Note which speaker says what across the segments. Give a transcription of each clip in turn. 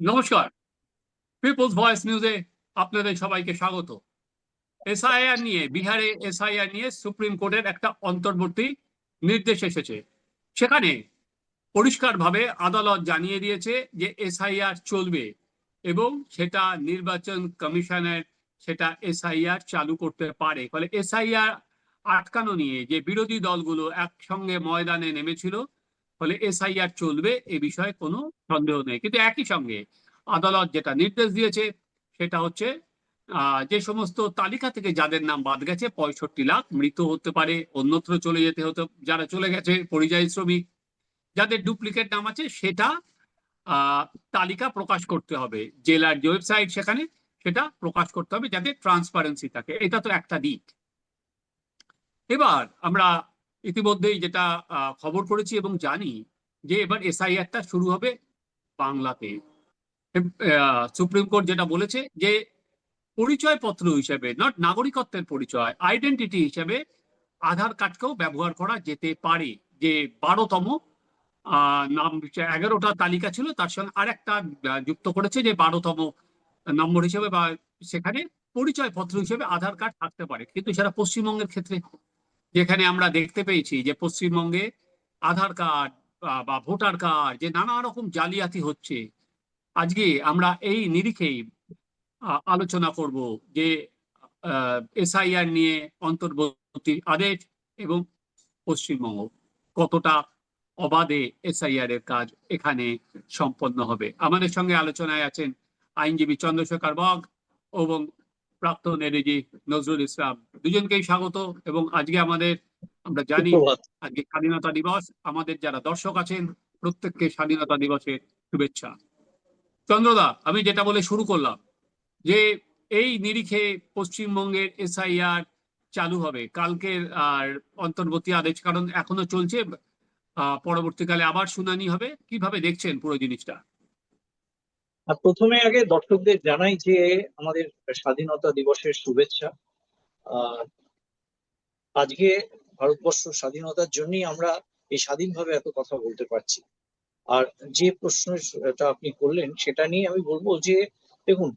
Speaker 1: নমস্কার। People's voice নিউজে আপনাদের সবাইকে স্বাগত। এসআইআর নিয়ে, বিহারে এসআইআর নিয়ে সুপ্রিম কোর্টের একটা অন্তর্বর্তী নির্দেশ এসেছে। সেখানে পরিষ্কারভাবে আদালত জানিয়ে দিয়েছে যে এসআইআর চলবে এবং সেটা নির্বাচন কমিশনের সেটা এসআইআর চালু করতে পারে। ফলে এসআইআর আটকানো নিয়ে যে বিরোধী দলগুলো একসঙ্গে ময়দানে নেমেছিল ফলে এসআইআর চলবে, এ বিষয়ে কোনো সন্দেহ নেই। কিন্তু একই সঙ্গে আদালত যেটা নির্দেশ দিয়েছে, সেটা হচ্ছে যে সমস্ত তালিকা থেকে যাদের নাম বাদ গেছে, পঁয়ষট্টি লাখ মৃত হতে পারে, অন্যত্র চলে যেতে হতে, যারা চলে গেছে, পরিযায়ী শ্রমিক, যাদের ডুপ্লিকেট নাম আছে, সেটা তালিকা প্রকাশ করতে হবে। জেলার যে ওয়েবসাইট সেখানে সেটা প্রকাশ করতে হবে, যাতে ট্রান্সপারেন্সি থাকে। এটা তো একটা দিক। এবার আমরা ইতিমধ্যেই যেটা খবর করেছি এবং জানি যে এবার এসআইআরটা শুরু হবে বাংলাতে। সুপ্রিম কোর্ট যেটা বলেছে যে পরিচয়পত্র হিসেবে নট নাগরিকত্বের পরিচয় আইডেন্টিটি হিসেবে আধার কার্ডকেও ব্যবহার করা যেতে পারে। যে বারোতম নাম এগারোটা তালিকা ছিল, তার সঙ্গে আর একটা যুক্ত করেছে যে বারোতম নম্বর হিসেবে বা সেখানে পরিচয়পত্র হিসেবে আধার কার্ড থাকতে পারে। কিন্তু সেটা পশ্চিমবঙ্গের ক্ষেত্রে যেখানে আমরা দেখতে পেয়েছি যে পশ্চিমবঙ্গে আধার কার্ড, বা- ভোটার কার্ড, যে নানা রকম জালিয়াতি হচ্ছে। আজকে আমরা এই নিরিখেই আলোচনা করব যে এসআইআর নিয়ে অন্তর্বর্তী আদেশ এবং পশ্চিমবঙ্গ কতটা অবাধে এসআইআর এর কাজ এখানে সম্পন্ন হবে। আমাদের সঙ্গে আলোচনায় আছেন আইনজীবী চন্দ্রশেখর বগ এবং প্রাক্তন এডিজি নজরুল ইসলাম। দুজনকেই স্বাগত এবং আজকে আমাদের আমরা জানি আজকে স্বাধীনতা দিবস। আমাদের যারা দর্শক আছেন প্রত্যেককে স্বাধীনতা দিবসের শুভেচ্ছা। চন্দ্রদা আমি যেটা বলে শুরু করলাম যে এই নিরিখে পশ্চিমবঙ্গের এসআইআর চালু হবে। কালকের আর অন্তর্বর্তী আদেশ কারণ এখনও চলছে আহ, পরবর্তীকালে আবার শুনানি হবে। কীভাবে দেখছেন পুরো জিনিসটা?
Speaker 2: আর প্রথমে আগে দর্শকদের জানাই যে আমাদের স্বাধীনতা দিবসের শুভেচ্ছা। আজকে ভারতবর্ষ স্বাধীনতার জন্যই আমরা এই স্বাধীনভাবে এত কথা বলতে পারছি। আর যে প্রশ্নটা আপনি করলেন, সেটা নিয়ে আমি বলব যে, দেখুন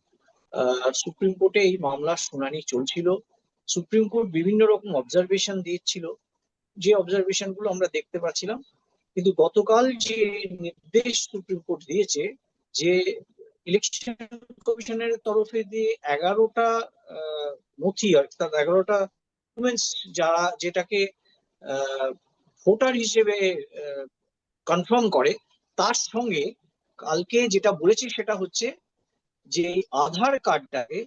Speaker 2: সুপ্রিম কোর্টে এই মামলার শুনানি চলছিল। সুপ্রিম কোর্ট বিভিন্ন রকম অবজারভেশন দিচ্ছিল যে অবজারভেশনগুলো আমরা দেখতে পাচ্ছিলাম, কিন্তু গতকাল যে নির্দেশ সুপ্রিম কোর্ট দিয়েছে যে ইলেকশন কমিশনের তরফে দিয়ে এগারোটা নথি অর্থাৎ এগারোটা ডকুমেন্টস যারা যেটাকে ভোটার হিসেবে কনফার্ম করে, তার সঙ্গে কালকে যেটা বলেছে সেটা হচ্ছে যে আধার কার্ডটাকে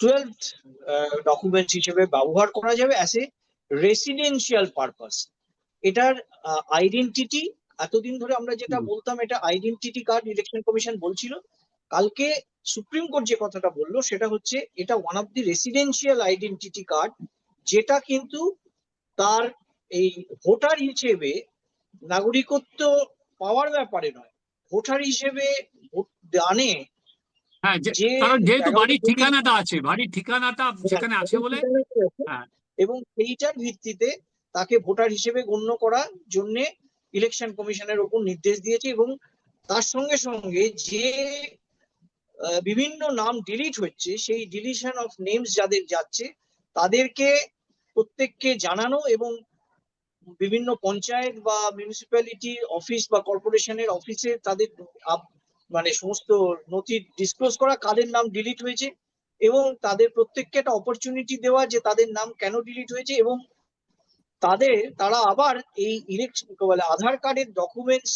Speaker 2: টুয়েলভ ডকুমেন্টস হিসেবে ব্যবহার করা যাবে অ্যাজ এ রেসিডেন্সিয়াল পারপাস এটার আইডেন্টিটি এতদিন ধরে আমরা যেটা বলতাম এটা আইডেন্টিটি কার্ড ইলেকশন কমিশন বলছিল। কালকে সুপ্রিম কোর্ট যে কথাটা বলল সেটা হচ্ছে এটা one of the residential identity card যেটা কিন্তু তার এই ভোটার হিসেবে নাগরিকত্ব পাওয়ার ব্যাপারে নয়। ভোটার হিসেবে ভোট দানে
Speaker 1: হ্যাঁ যেহেতু বাড়ির ঠিকানাটা আছে বাড়ির ঠিকানাটা সেখানে আছে বলে হ্যাঁ।
Speaker 2: এবং সেইটার ভিত্তিতে তাকে ভোটার হিসেবে গণ্য করার জন্য ইলেকশন কমিশনের ওপর নির্দেশ দিয়েছে এবং তার সঙ্গে সঙ্গে যে বিভিন্ন নাম ডিলিট হচ্ছে, সেই ডিলিশন অফ নেমস যাদের যাচ্ছে, তাদেরকে প্রত্যেককে জানানো এবং বিভিন্ন পঞ্চায়েত বা মিউনিসিপ্যালিটি অফিস বা কর্পোরেশনের অফিসে তাদের মানে সমস্ত নথি ডিসক্লোজ করা, কাদের নাম ডিলিট হয়েছে এবং তাদের প্রত্যেককে একটা অপরচুনিটি দেওয়া যে তাদের নাম কেন ডিলিট হয়েছে এবং তাদের তারা আবার এই ইলেকশন বলে আধার কার্ডের ডকুমেন্টস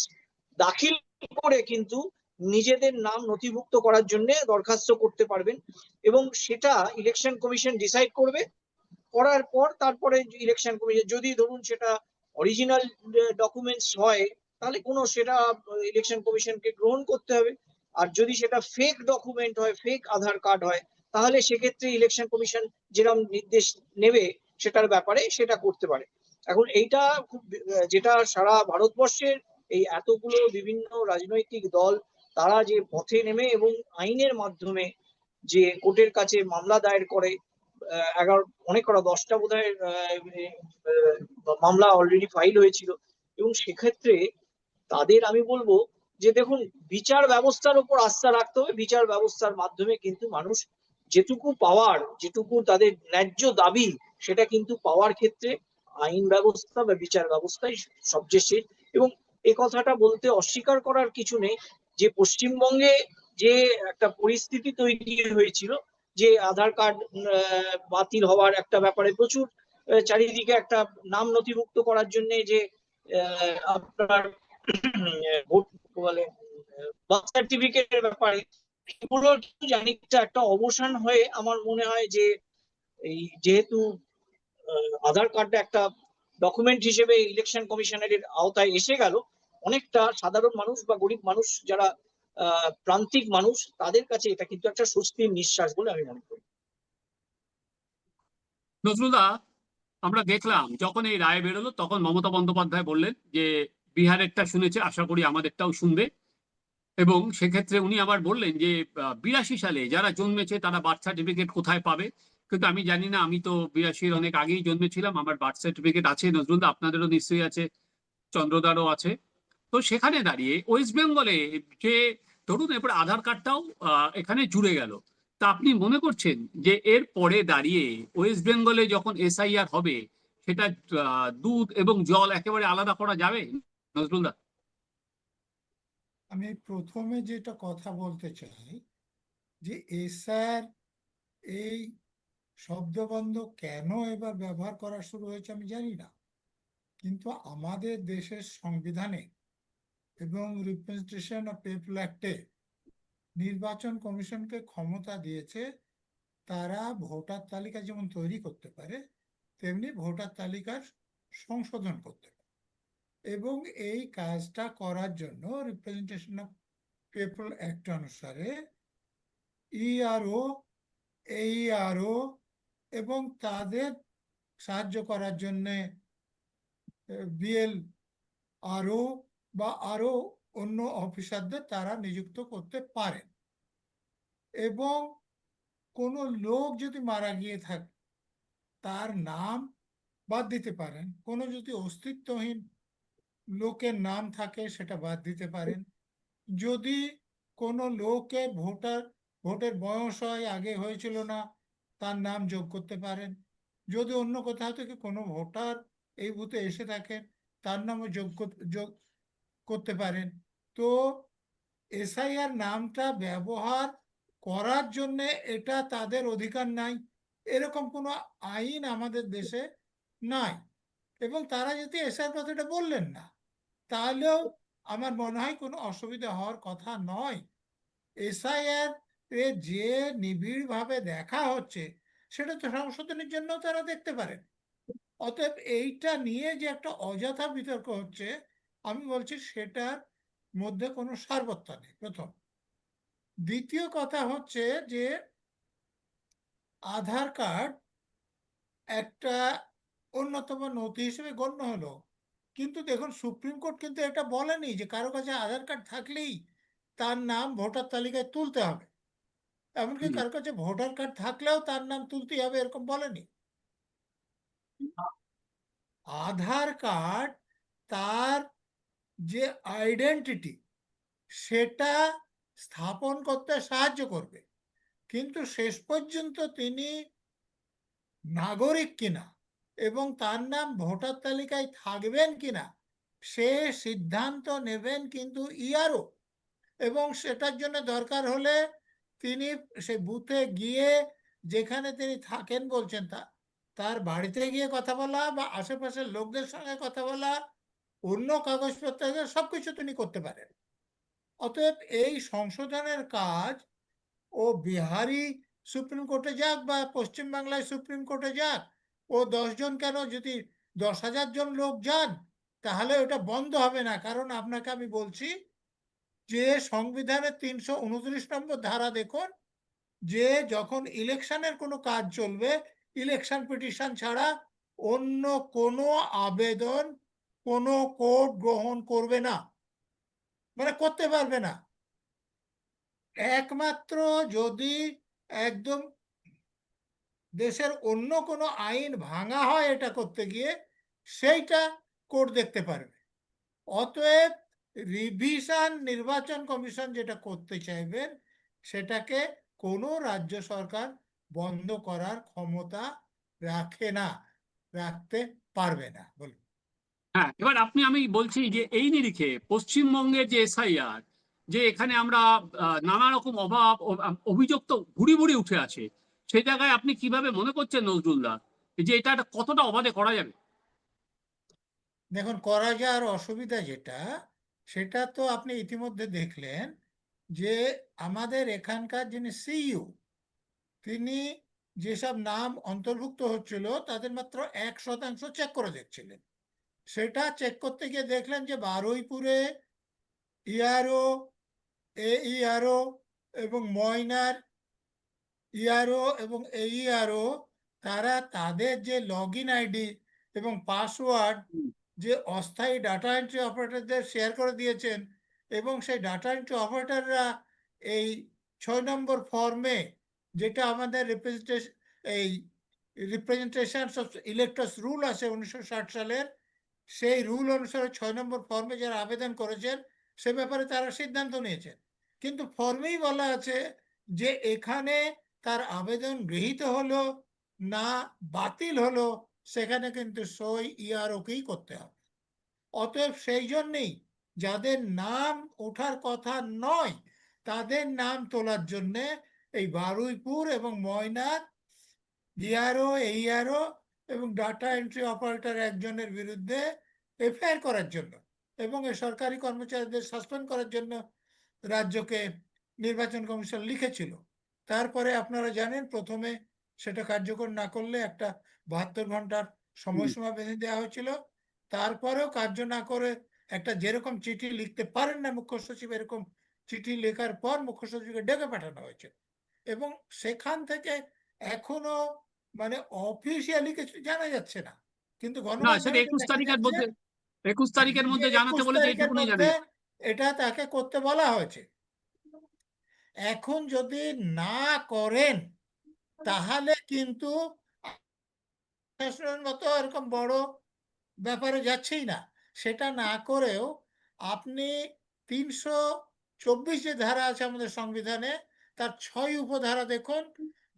Speaker 2: দাখিল করে কিন্তু নিজেদের নাম নথিভুক্ত করার জন্য দরখাস্ত করতে পারবেন এবং সেটা ইলেকশন কমিশন ডিসাইড করবে। করার পর তারপরে ইলেকশন কমিশন যদি ধরুন সেটা অরিজিনাল ডকুমেন্টস হয়, তাহলে কোনো সেটা ইলেকশন কমিশনকে গ্রহণ করতে হবে। আর যদি সেটা ফেক ডকুমেন্ট হয় ফেক আধার কার্ড হয়, তাহলে সেক্ষেত্রে ইলেকশন কমিশন যেরকম নির্দেশ নেবে সেটার ব্যাপারে সেটা করতে পারে। এখন এইটা খুব যেটা সারা ভারতবর্ষের এই এতগুলো বিভিন্ন রাজনৈতিক দল, তারা যে পথে নেমে এবং আইনের মাধ্যমে যে কোর্টের কাছে মামলা দায়ের করে এগারো, অনেক করা দশটা বোধ মামলা অলরেডি ফাইল হয়েছিল। এবং সেক্ষেত্রে তাদের আমি বলব যে দেখুন, বিচার ব্যবস্থার উপর আস্থা রাখতে হবে। বিচার ব্যবস্থার মাধ্যমে কিন্তু মানুষ যেটুকু পাওয়ার, যেটুকু তাদের ন্যায্য দাবি, সেটা কিন্তু পাওয়ার ক্ষেত্রে আইন ব্যবস্থা বা বিচার ব্যবস্থাই সবচেয়ে শেষ। এবং এ কথাটা বলতে অস্বীকার করার কিছু নেই। যে পশ্চিমবঙ্গে যে একটা পরিস্থিতি তৈরি হয়েছিল, যে আধার কার্ড বাতিল হওয়ার একটা ব্যাপারে প্রচুর চারিদিকে একটা নাম নথিভুক্ত করার জন্য যে আপনার ভোট বলে বার্থ সার্টিফিকেটের ব্যাপারে জানিকটা একটা অবসান হয়ে আমার মনে হয় যে, এই যেহেতু আধার কার্ডটা একটা ডকুমেন্ট হিসেবে ইলেকশন কমিশনের আওতায় এসে গেল। অনেকটা সাধারণ মানুষ বা গরিব মানুষ যারা প্রান্তিক মানুষ, তাদের কাছে এটা কিন্তু একটা স্বস্তির নিঃশ্বাস বলে আমি মনে করি।
Speaker 1: নজরুলদা, আমরা দেখলাম যখন এই রায় বেরোলো, তখন মমতা বন্দ্যোপাধ্যায় বললেন যে, বিহারেরটা শুনেছে, আশা করি আমাদেরটাও শুনবে। এবং সেক্ষেত্রে উনি আবার বললেন যে বিরাশি সালে যারা জন্মেছে, তারা বার্থ সার্টিফিকেট কোথায় পাবে? কিন্তু আমি জানি না, আমি তো বিরাশির অনেক আগেই জন্মেছিলাম, আমার বার্থ সার্টিফিকেট আছে নজরুলদা আপনাদেরও নিশ্চয়ই আছে, চন্দ্রদারও আছে। তো সেখানে দাঁড়িয়ে ওয়েস্ট বেঙ্গলে যে, ধরুন এরপর আধার কার্ডটাও এখানে জুড়ে গেল। তা আপনি মনে করছেন যে এর পরে দাঁড়িয়ে ওয়েস্ট বেঙ্গলে যখন এসআইআর হবে, সেটা দুধ এবং জল একেবারে আলাদা করা যাবে? নজরুলদা
Speaker 3: আমি প্রথমে যেটা কথা বলতে চাই, যে এসআর এই শব্দবন্ধ কেন এবার ব্যবহার করা শুরু হয়েছে আমি জানি না। কিন্তু আমাদের দেশের সংবিধানে এবং রিপ্রেজেন্টেশন অফ পিপল অ্যাক্টে নির্বাচন কমিশনকে ক্ষমতা দিয়েছে, তারা ভোটার তালিকা যেমন তৈরি করতে পারে, তেমনি ভোটার তালিকার সংশোধন করতে পারে। এবং এই কাজটা করার জন্য রিপ্রেজেন্টেশন অফ পিপল অ্যাক্ট অনুসারে ইআরও এইআরও এবং তাদের সাহায্য করার জন্যে বিএল আরও বা আরও অন্য অফিসারদের তারা নিযুক্ত করতে পারেন। এবং কোনো লোক যদি মারা গিয়ে থাকে, তার নাম বাদ দিতে পারেন। কোনো যদি অস্তিত্বহীন লোকের নাম থাকে, সেটা বাদ দিতে পারেন। যদি কোনো লোকে ভোটার, ভোটের বয়স হয়, আগে হয়েছিল না তার নাম যোগ করতে পারেন। যদি অন্য কোথাও থেকে কোনো ভোটার এই বুথে এসে থাকেন, তার নামও যোগ যোগ করতে পারেন। তো এসআইআর নামটা ব্যবহার করার জন্য এটা তাদের অধিকার নাই। এরকম কোনো আইন আমাদের দেশে নাই। এবং তারা যদি এসআর কথাটা বললেন না, তাহলেও আমার মনে হয় কোনো অসুবিধা হওয়ার কথা নয়। এসআইআর এ যে নিবিড়ভাবে দেখা হচ্ছে, সেটা তো সংশোধনের জন্য তারা দেখতে পারেন। অতএব এইটা নিয়ে যে একটা অযথা বিতর্ক হচ্ছে, আমি বলছি সেটার মধ্যে কোনো সারবত্তা নেই, প্রথম। দ্বিতীয় কথা হচ্ছে যে আধার কার্ড একটা অন্যতম নথি হিসেবে গণ্য হলো। কিন্তু দেখুন, সুপ্রিম কোর্ট কিন্তু এটা বলেনি যে কারও কাছে আধার কার্ড থাকলেই তার নাম ভোটার তালিকায় তুলতে হবে। এমনকি। কারও কাছে ভোটার কার্ড থাকলেও তার নাম তুলতেই হবে এরকম বলেনি? আধার কার্ড তার যে আইডেন্টিটি সেটা স্থাপন করতে সাহায্য করবে। কিন্তু শেষ পর্যন্ত তিনি নাগরিক কিনা এবং তার নাম ভোটার তালিকায় থাকবেন কিনা সে সিদ্ধান্ত নেবেন কিন্তু ইয়ারও। এবং সেটার জন্য দরকার হলে তিনি সে বুথে গিয়ে যেখানে তিনি থাকেন বলছেন, তা, তার বাড়িতে গিয়ে কথা বলা বা আশেপাশের লোকদের সঙ্গে কথা বলা, অন্য কাগজপত্র সবকিছু তিনি করতে পারেন। অতএব এই সংশোধনের কাজ ও বিহারি সুপ্রিম কোর্টে যাক বা পশ্চিমবাংলায় সুপ্রিম কোর্টে যাক, ও দশজন কেন যদি দশ হাজার জন লোক যান, তাহলে ওটা বন্ধ হবে না। কারণ আপনাকে আমি বলছি যে সংবিধানের তিনশো উনত্রিশ নম্বর ধারা দেখুন, যে যখন ইলেকশনের কোনো কাজ চলবে, ইলেকশন পিটিশন ছাড়া অন্য কোনো আবেদন কোনো কোর্ট গ্রহণ করবে না। মানে করতে পারবে না। একমাত্র যদি একদম দেশের অন্য কোনো আইন ভাঙা হয় এটা করতে গিয়ে, সেইটা কোর্ট দেখতে পারবে। অতএব রিভিশন নির্বাচন কমিশন যেটা করতে চাইবেন সেটাকে কোনো রাজ্য সরকার বন্ধ করার ক্ষমতা রাখে না রাখতে পারবে না বলুন।
Speaker 1: হ্যাঁ এবার আপনি আমি বলছি যে এই নিরিখে পশ্চিমবঙ্গের যে এসআইআর যে এখানে আমরা নানা রকম অভাব অভিযোগ তো ভুড়ি ভুড়ি উঠে আছে সেই জায়গায় আপনি কীভাবে মনে করছেন নজরুলদা যে এটা কতটা অবাধে করা যাবে?
Speaker 3: দেখুন করা যাওয়ার অসুবিধা যেটা সেটা তো আপনি ইতিমধ্যে দেখলেন যে আমাদের এখানকার যিনি সিইও, তিনি যেসব নাম অন্তর্ভুক্ত হচ্ছিল, তাদের মাত্র এক শতাংশ চেক করে দেখছিলেন সেটা চেক করতে গিয়ে দেখলেন যে বারুইপুরে ইআরও এইআরও এবং ময়নার ইআরও এবং এইআরও তারা তাদের যে লগ আইডি এবং পাসওয়ার্ড। যে অস্থায়ী ডাটা এন্ট্রি অপারেটরদের শেয়ার করে দিয়েছেন এবং সেই ডাটা এন্ট্রি অপারেটররা এই ছয় নম্বর ফর্মে যেটা আমাদের রিপ্রেজেন্টেশন এই রিপ্রেজেন্টেশন অফ ইলেক্ট্রাস রুল আছে উনিশশো ষাট সালের, সেই রুল অনুসারে ছয় নম্বর ফর্মে যারা আবেদন করেছেন, সে ব্যাপারে তারা সিদ্ধান্ত নিয়েছেন। কিন্তু ফর্মেই বলা আছে যে এখানে তার আবেদন গৃহীত হলো না বাতিল হলো সেখানে কিন্তু সই ইআরওকেই করতে হবে। অতএব সেই জন্যেই যাদের নাম ওঠার কথা নয়, তাদের নাম তোলার জন্যে এই বারুইপুর এবং ময়নার ডিআরও এইআরও এবং ডাটা এন্ট্রি অপারেটর একজনের বিরুদ্ধে এফআইআর করার জন্য এবং এ সরকারি কর্মচারীদের সাসপেন্ড করার জন্য রাজ্যকে নির্বাচন কমিশন লিখেছিল। তারপরে আপনারা জানেন, প্রথমে সেটা কার্যকর না করলে একটা বাহাত্তর ঘণ্টার সময়সীমা বেঁধে দেওয়া হয়েছিল। তারপরেও কার্য না করে একটা যেরকম চিঠি লিখতে পারেন না মুখ্য সচিব এরকম চিঠি লেখার পর মুখ্য সচিবকে ডেকে পাঠানো হয়েছে। এবং সেখান থেকে এখনও মানে অফিসিয়ালি কিছু জানা যাচ্ছে না। কিন্তু
Speaker 1: একুশ তারিখের মধ্যে একুশ তারিখের মধ্যে জানাতে বলেছে
Speaker 3: তারিখের মধ্যে এটা তাকে করতে বলা হয়েছে। এখন যদি না করেন তাহলে কিন্তু মতো এরকম বড় ব্যাপারে যাচ্ছেই না। সেটা না করেও আপনি তিনশো চব্বিশ যে ধারা আছে আমাদের সংবিধানে, তার ছয় উপধারা দেখুন,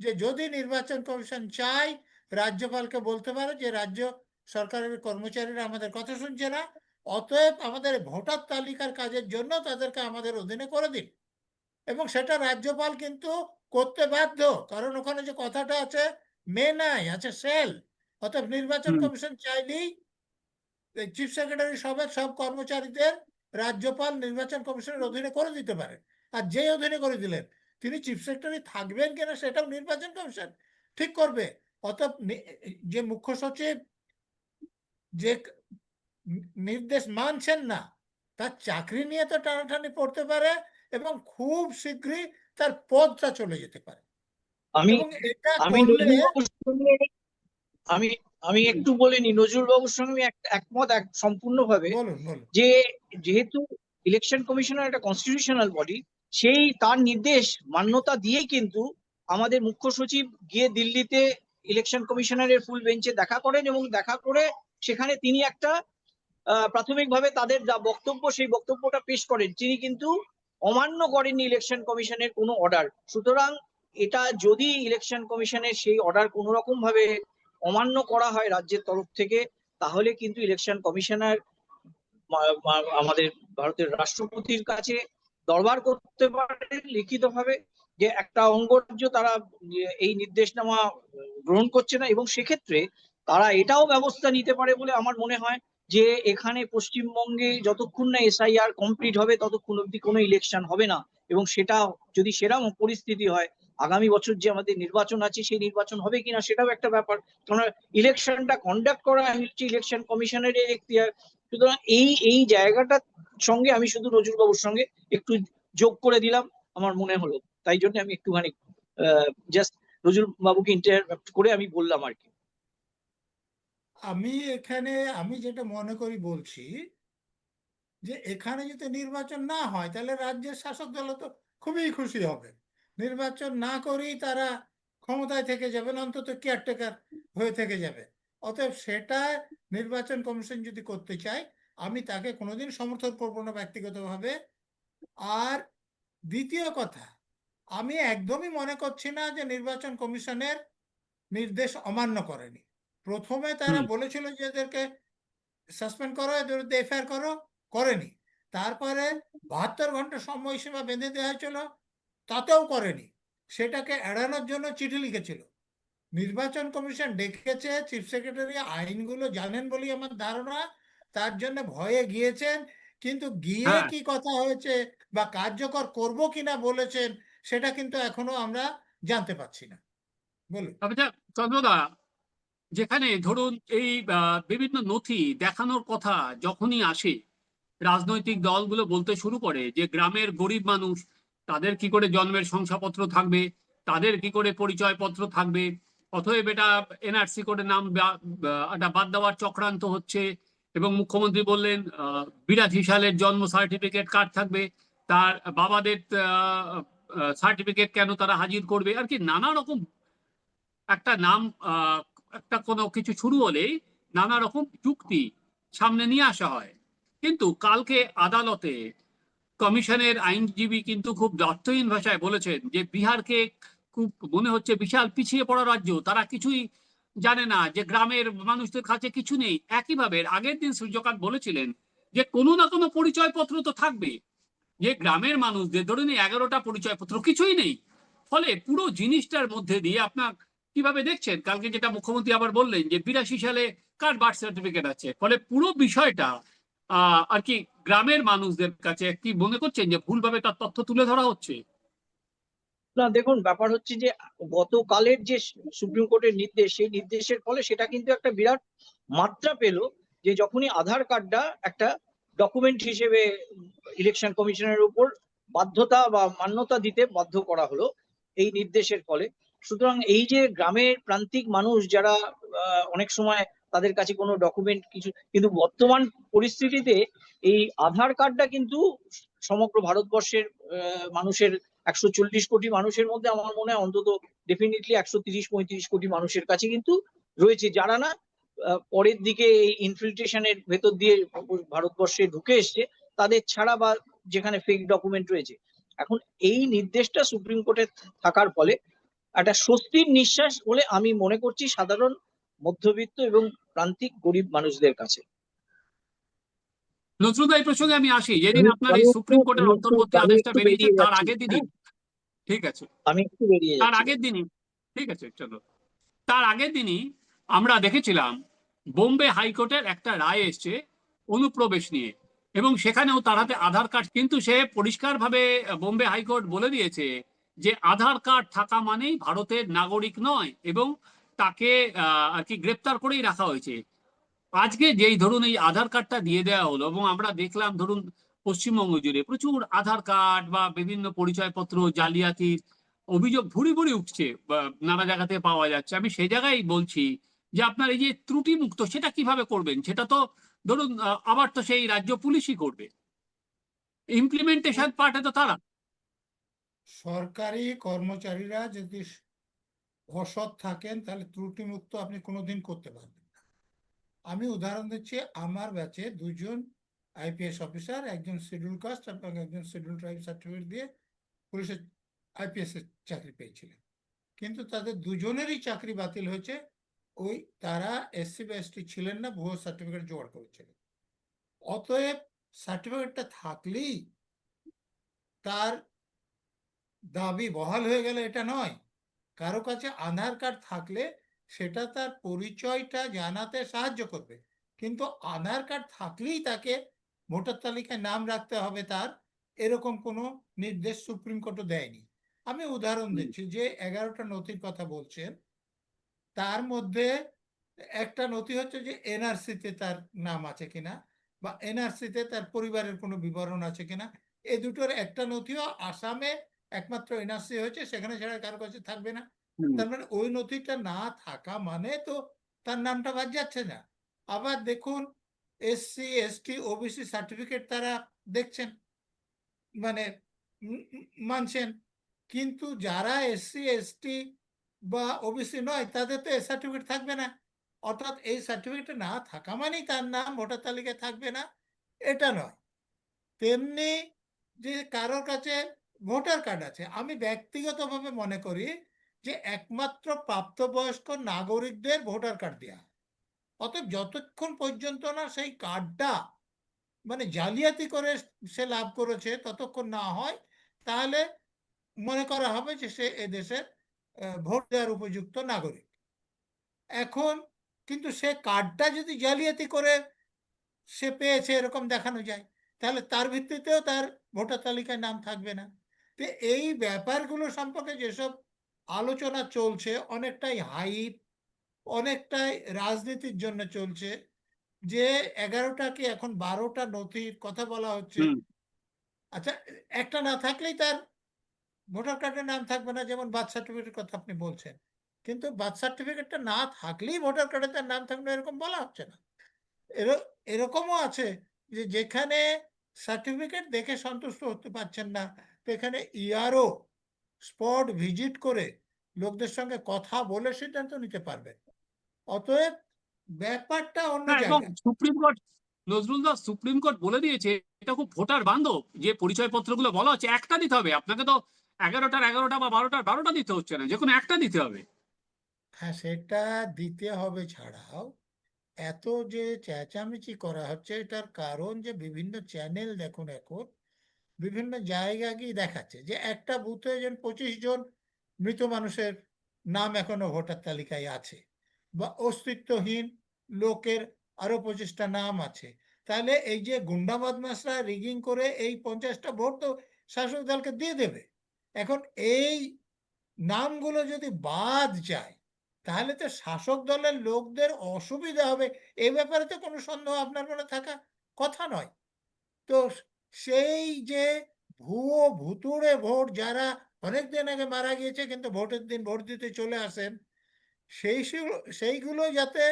Speaker 3: যে যদি নির্বাচন কমিশন চায়, রাজ্যপালকে বলতে পারে যে রাজ্য সরকারের কর্মচারীরা আমাদের কথা শুনছে না, অতএব আমাদের ভোটার তালিকার কাজের জন্য তাদেরকে আমাদের অধীনে করে দিন। এবং সেটা রাজ্যপাল কিন্তু করতে বাধ্য। কারণ ওখানে যে কথাটা আছে মে নাই আছে সেল। অতএব নির্বাচন কমিশন চাইলেই চিফ সেক্রেটারি সমেত সব কর্মচারীদের রাজ্যপাল নির্বাচন কমিশনের অধীনে করে দিতে পারে। আর যে অধীনে করে দিলেন তিনি চিফ সেক্রেটারি থাকবেন কিনা সেটাও নির্বাচন কমিশন ঠিক করবে। অতএব যে মুখ্য সচিব যে নির্দেশ মানছেন না তার চাকরি নিয়ে তো টানাটানি পড়তে পারে এবং খুব শীঘ্রই তার পদটা চলে যেতে পারে।
Speaker 2: আমি আমি আমি আমি একটু বলিনি নজরুল বাবুর সঙ্গে একমত এক সম্পূর্ণভাবে যে যেহেতু ইলেকশন কমিশনের একটা কনস্টিটিউশনাল বডি সেই তার নির্দেশ মান্যতা দিয়েই কিন্তু আমাদের মুখ্য সচিব গিয়ে দিল্লিতে ইলেকশন কমিশনারের ফুল বেঞ্চে দেখা করেন এবং দেখা করে সেখানে তিনি একটা আহ, প্রাথমিকভাবে তাদের যা বক্তব্য সেই বক্তব্যটা পেশ করেন। তিনি কিন্তু অমান্য করেননি ইলেকশন কমিশনের কোনো অর্ডার সুতরাং এটা যদি ইলেকশন কমিশনের সেই অর্ডার কোনো রকম ভাবে অমান্য করা হয় রাজ্যের তরফ থেকে, তাহলে কিন্তু ইলেকশন কমিশনার আমাদের ভারতের রাষ্ট্রপতির কাছে দরবার করতে পারে লিখিতভাবে যে একটা অঙ্গরাজ্য তারা এই নির্দেশনামা গ্রহণ করছে না এবং সেক্ষেত্রে তারা এটাও ব্যবস্থা নিতে পারে বলে আমার মনে হয়। যে এখানে পশ্চিমবঙ্গে যতক্ষণ না এসআইআর কমপ্লিট হবে, ততক্ষণ অব্দি কোনো ইলেকশন হবে না। এবং সেটা যদি সেরকম পরিস্থিতি হয়, আগামী বছর যে আমাদের নির্বাচন আছে, সেই নির্বাচন হবে কিনা সেটাও একটা ব্যাপার। কারণ ইলেকশনটা কন্ডাক্ট করা হচ্ছে ইলেকশন কমিশনের এখতিয়ার। সুতরাং এই এই জায়গাটার সঙ্গে আমি শুধু নজরুলবাবুর সঙ্গে একটু যোগ করে দিলাম, আমার মনে হলো। তাই জন্য আমি একটুখানি, আহ জাস্ট নজরুল বাবুকে ইন্টারাপ্ট করে আমি বললাম আর কি।
Speaker 3: আমি এখানে, আমি যেটা মনে করি বলছি যে এখানে যদি নির্বাচন না হয়, তাহলে রাজ্যের শাসক দল তো খুবই খুশি হবে। নির্বাচন না করেই তারা ক্ষমতায় থেকে যাবেন, অন্তত কেয়ারটেকার হয়ে থেকে যাবে। অতএব সেটা নির্বাচন কমিশন যদি করতে চায়, আমি তাকে কোনোদিন সমর্থন করব না ব্যক্তিগতভাবে। আর দ্বিতীয় কথা, আমি একদমই মনে করছি না যে নির্বাচন কমিশনের নির্দেশ অমান্য করেনি। প্রথমে তারা বলেছিল যে এদেরকে সাসপেন্ড করো এদের বিরুদ্ধে এফআইআর করো করেনি। তারপরে বাহাত্তর ঘণ্টা সময়সীমা বেঁধে দেওয়া হয়েছিল তাতেও করেনি। সেটাকে এড়ানোর জন্য চিঠি লিখেছিল। নির্বাচন কমিশন ডেকেছে চিফ সেক্রেটারি আইনগুলো জানেন বলেই আমার ধারণা তার জন্য ভয়ে গিয়েছেন কিন্তু গিয়ে
Speaker 1: হ্যাঁ।
Speaker 3: কি কথা হয়েছে বা কার্যকর করব কিনা বলেছেন সেটা কিন্তু এখনও আমরা জানতে পারছি না। বলুন।
Speaker 1: আচ্ছা চন্দ্রদা যেখানে ধরুন এই বিভিন্ন নথি দেখানোর কথা যখনই আসে, রাজনৈতিক দলগুলো বলতে শুরু করে যে গ্রামের গরিব মানুষ, তাদের কি করে জন্মের শংসাপত্র থাকবে, তাদের কি করে পরিচয়পত্র থাকবে, অতএব এটা এনআরসি করে নাম এটা বাদ দেওয়ার চক্রান্ত হচ্ছে এবং মুখ্যমন্ত্রী বললেন বিরাশি সালের জন্ম সার্টিফিকেট কার্ড থাকবে, তার বাবাদের সার্টিফিকেট কেন তারা হাজির করবে, আর কি নানা রকম একটা নাম একটা কোনো কিছু শুরু হলেই নানা রকম যুক্তি সামনে নিয়ে আসা হয়। কিন্তু কালকে আদালতে কমিশনের আইনজীবী কিন্তু খুব অর্থহীন ভাষায় বলেছেন যে বিহারকে খুব মনে হচ্ছে বিশাল পিছিয়ে পড়া রাজ্য। তারা কিছুই জানে না যে গ্রামের মানুষদের কাছে কিছু নেই। একইভাবে আগের দিন সূর্যকান্ত বলেছিলেন যে কোনো না কোনো পরিচয়পত্র তো থাকবে। যে গ্রামের মানুষদের ধরে নিন এগারোটা পরিচয়পত্র কিছুই নেই। ফলে পুরো জিনিসটার মধ্যে দিয়ে আপনার কীভাবে দেখছেন? কালকে যেটা মুখ্যমন্ত্রী আবার বললেন যে বিরাশি সালে কার বার্থ সার্টিফিকেট আছে? ফলে পুরো বিষয়টা আর কি গ্রামের মানুষদের কাছে কি মনে করছেন যে ভুলভাবে তার তথ্য তুলে ধরা হচ্ছে?
Speaker 2: না, দেখুন, ব্যাপার হচ্ছে যে গতকালের যে সুপ্রিম কোর্টের নির্দেশ, সেই নির্দেশের ফলে সেটা কিন্তু একটা বিরাট মাত্রা পেল যে যখনই আধার কার্ডটা একটা ডকুমেন্ট হিসেবে ইলেকশন কমিশনের উপর বাধ্যতা বা মান্যতা দিতে বাধ্য করা হলো, এই নির্দেশের ফলে। সুতরাং এই যে গ্রামের প্রান্তিক মানুষ যারা অনেক সময় তাদের কাছে কোনো ডকুমেন্ট কিছু, কিন্তু বর্তমান পরিস্থিতিতে এই আধার কার্ডটা কিন্তু সমগ্র ভারতবর্ষের মানুষের একশো চল্লিশ কোটি মানুষের মধ্যে আমার মনে হয় অন্তত ডেফিনেটলি একশো তিরিশ, পঁয়ত্রিশ কোটি মানুষের কাছে কিন্তু রয়েছে। যারা না পরের দিকে এই ইনফিল্ট্রেশনের ভেতর দিয়ে ভারতবর্ষে ঢুকে এসছে, তাদের ছাড়া বা যেখানে ফেক ডকুমেন্ট রয়েছে। এখন এই নির্দেশটা সুপ্রিম কোর্টে থাকার ফলে একটা স্বস্তির নিঃশ্বাস বলে আমি মনে করছি সাধারণ মধ্যবিত্ত এবং প্রান্তিক গরিব মানুষদের কাছে।
Speaker 1: নজরুল এই প্রসঙ্গে আমি আসি। যেদিন আপনার এই সুপ্রিম কোর্টের অন্তর্বর্তী আদেশটা বেরিয়েছে তার আগের দিনই। ঠিক আছে।
Speaker 2: আমি একটু বেরিয়ে
Speaker 1: তার আগের দিনই। ঠিক আছে চলো। তার আগের দিনই আমরা দেখেছিলাম বোম্বে হাইকোর্টের একটা রায় এসছে অনুপ্রবেশ নিয়ে। এবং সেখানেও তার হাতে আধার কার্ড। কিন্তু সে পরিষ্কারভাবে বোম্বে হাইকোর্ট বলে দিয়েছে যে আধার কার্ড থাকা মানেই ভারতের নাগরিক নয় এবং তাকে আর কি গ্রেপ্তার করেই রাখা হয়েছে। আজকে যেই ধরুন এই আধার কার্ডটা দিয়ে দেওয়া হলো এবং আমরা দেখলাম ধরুন পশ্চিমবঙ্গ জুড়ে প্রচুর আধার কার্ড বা বিভিন্ন পরিচয়পত্র, জালিয়াতির অভিযোগ ভুরি ভুরি উঠছে নানা জায়গাতে পাওয়া যাচ্ছে। আমি সেই জায়গায় বলছি যে আপনার এই যে ত্রুটি মুক্ত সেটা কীভাবে করবেন? সেটা তো ধরুন আবার তো সেই রাজ্য পুলিশই করবে। ইমপ্লিমেন্টেশন পার্টে তো তারা।
Speaker 3: সরকারি কর্মচারীরা যদি অসৎ থাকেন, তাহলে ত্রুটিমুক্ত আপনি কোনোদিন করতে পারবেন না। আমি উদাহরণ দিচ্ছি, আমার ব্যাচে দুজন আইপিএস অফিসার একজন শিডিউল কাস্ট এবং একজন শিডিউল ট্রাইব সার্টিফিকেট দিয়ে পুলিশের আইপিএস এর চাকরি পেয়েছিলেন। কিন্তু তাদের দুজনেরই চাকরি বাতিল হয়েছে। ওই তারা এসসি বা এসটি ছিলেন না, ভুয়ো সার্টিফিকেট জোগাড় করেছিলেন। অতএব সার্টিফিকেটটা থাকলেই তার দাবি বহাল হয়ে গেলে এটা নয়। কারও কাছে আধার কার্ড থাকলে সেটা তার পরিচয়টা জানাতে সাহায্য করবে। কিন্তু আধার কার্ড থাকলেই তাকে ভোটার তালিকায় নাম রাখতে হবে তার এরকম কোনো নির্দেশ সুপ্রিম কোর্টও দেয়নি। আমি উদাহরণ দিচ্ছি যে এগারোটা নথির কথা বলছেন তার মধ্যে একটা নথি হচ্ছে যে এনআরসিতে তার নাম আছে কিনা বা এনআরসিতে তার পরিবারের কোনো বিবরণ আছে কিনা এ দুটোর একটা নথিও আসামে একমাত্র এনআরসি হয়েছে সেখানে ছাড়া কারও কাছে থাকবে না। তার মানে ওই নথিটা না থাকা মানে তো তার নামটা বাদ যাচ্ছে না। আবার দেখুন এসসি এসটি ওবিসি সার্টিফিকেট তারা দেখছেন মানে মানছেন। কিন্তু যারা এসসি এসটি বা ওবিসি নয় তাদের তো এই সার্টিফিকেট থাকবে না। অর্থাৎ এই সার্টিফিকেট না থাকা মানেই তার নাম ভোটার তালিকায় থাকবে না এটা নয়। তেমনি যে কারোর কাছে ভোটার কার্ড আছে। আমি ব্যক্তিগতভাবে মনে করি যে একমাত্র প্রাপ্তবয়স্ক নাগরিকদের ভোটার কার্ড দেওয়া অতএব যতক্ষণ পর্যন্ত না সেই কার্ডটা মানে জালিয়াতি করে সে লাভ করেছে ততক্ষণ না হয়, তাহলে মনে করা হবে যে সে এদেশের ভোট দেওয়ার উপযুক্ত নাগরিক। এখন কিন্তু সে কার্ডটা যদি জালিয়াতি করে সে পেয়েছে এরকম দেখানো যায়, তাহলে তার ভিত্তিতেও তার ভোটার তালিকায় নাম থাকবে না। তো এই ব্যাপারগুলো সম্পর্কে যেসব আলোচনা চলছে অনেকটাই হাইপ অনেকটাই রাজনীতির জন্য চলছে যে এগারোটা কি এখন বারোটা নথির কথা বলা হচ্ছে? আচ্ছা একটা না থাকলেই তার ভোটার কার্ডের নাম থাকবে না যেমন বার্থ সার্টিফিকেটের কথা আপনি বলছেন। কিন্তু বার্থ সার্টিফিকেটটা না থাকলেই ভোটার কার্ডে তার নাম থাকবে এরকম বলা হচ্ছে না। এর- এরকমও আছে যে যেখানে সার্টিফিকেট দেখে সন্তুষ্ট হতে পারছেন না এখানে ইআরও স্পট ভিজিট করে লোকদের সঙ্গে কথা বলে সিদ্ধান্ত নিতে পারবে। অতএব ব্যাপারটা অন্য জায়গায়।
Speaker 1: সুপ্রিম কোর্ট নজরুলদাস সুপ্রিম কোর্ট বলে দিয়েছে এটা খুব ভোটার বান্ধব যে পরিচয়পত্রগুলো বলা হচ্ছে একটা দিতে হবে। আপনাকে তো এগারোটার এগারোটা বা বারোটার বারোটা দিতে হচ্ছে না যে কোনো একটা দিতে হবে।
Speaker 3: হ্যাঁ সেটা দিতে হবে ছাড়াও এত যে চেঁচামেচি করা হচ্ছে এটার কারণ যে বিভিন্ন চ্যানেল দেখুন এখন বিভিন্ন জায়গা গিয়ে দেখাচ্ছে যে একটা বুথে যেন পঁচিশ জন মৃত মানুষের নাম এখনও ভোটার তালিকায় আছে বা অস্তিত্বহীন লোকের আরও পঁচিশটা নাম আছে। তাহলে এই যে গুন্ডা বদমাশরা রিগিং করে এই পঞ্চাশটা ভোট তো শাসক দলকে দিয়ে দেবে। এখন এই নামগুলো যদি বাদ যায়, তাহলে তো শাসক দলের লোকদের অসুবিধা হবে। এই ব্যাপারে তো কোনো সন্দেহ আপনার মনে থাকা কথা নয়। তো সেই যে ভুয়ো ভুতুড়ে ভোট যারা অনেকদিন আগে মারা গিয়েছে, কিন্তু ভোটের দিন ভোট দিতে চলে আসেন, সেই সেইগুলো যাতে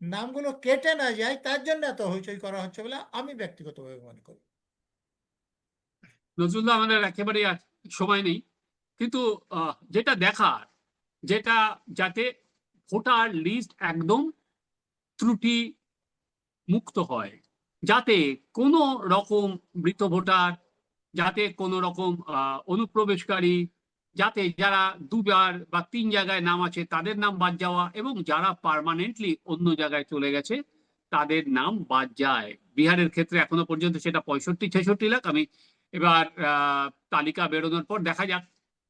Speaker 3: নামগুলো কেটে না যায়, তার জন্য এত হইচই করা হচ্ছে বলে আমি ব্যক্তিগতভাবে মনে করি।
Speaker 1: নজরুলদা, আমাদের একেবারে সময় নেই। কিন্তু যেটা দেখার, যেটা যাতে ভোটার লিস্ট একদম ত্রুটি মুক্ত হয় যাতে কোনো রকম মৃত ভোটার, যাতে কোনো রকম অনুপ্রবেশকারী, যাতে যারা দুবার বা তিন জায়গায় নাম আছে তাদের নাম বাদ যাওয়া এবং যারা পার্মানেন্টলি অন্য জায়গায় চলে গেছে তাদের নাম বাদ যায়। বিহারের ক্ষেত্রে এখনও পর্যন্ত সেটা পঁয়ষট্টি, ছেষট্টি লাখ। আমি এবার তালিকা বেরোনোর পর দেখা যাক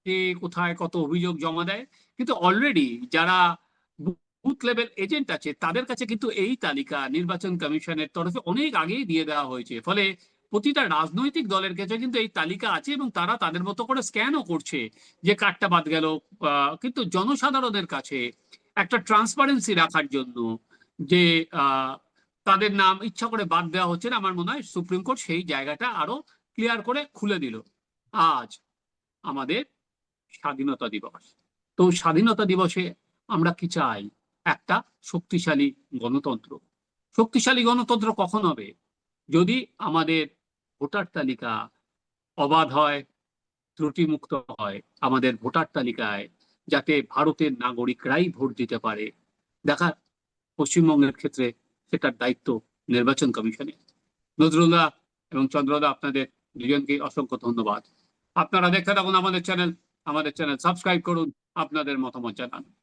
Speaker 1: কে কোথায় কত অভিযোগ জমা দেয়। কিন্তু অলরেডি যারা বুথ লেভেল এজেন্ট আছে, তাদের কাছে কিন্তু এই তালিকা নির্বাচন কমিশনের তরফে অনেক আগেই দিয়ে দেওয়া হয়েছে। ফলে প্রতিটা রাজনৈতিক দলের কাছে কিন্তু এই তালিকা আছে এবং তারা তাদের মতো করে স্ক্যানও করছে যে কার্ডটা বাদ গেল। কিন্তু জনসাধারণের কাছে একটা ট্রান্সপারেন্সি রাখার জন্য যে তাদের নাম ইচ্ছা করে বাদ দেওয়া হচ্ছে না, আমার মনে হয় সুপ্রিম কোর্ট সেই জায়গাটা আরও ক্লিয়ার করে খুলে দিল। আজ আমাদের স্বাধীনতা দিবস। তো স্বাধীনতা দিবসে আমরা কি চাই? একটা শক্তিশালী গণতন্ত্র। শক্তিশালী গণতন্ত্র কখন হবে? যদি আমাদের ভোটার তালিকা অবাধ হয়, ত্রুটিমুক্ত হয়, আমাদের ভোটার তালিকায় যাতে ভারতের নাগরিকরাই ভোট দিতে পারে, দেখা পশ্চিমবঙ্গের ক্ষেত্রে সেটার দায়িত্ব নির্বাচন কমিশনের। নজরুল্লাহ এবং চন্দ্রদা, আপনাদের দুজনকে অসংখ্য ধন্যবাদ। আপনারা দেখতে থাকুন আমাদের চ্যানেল। আমাদের চ্যানেল সাবস্ক্রাইব করুন, আপনাদের মতামত জানান।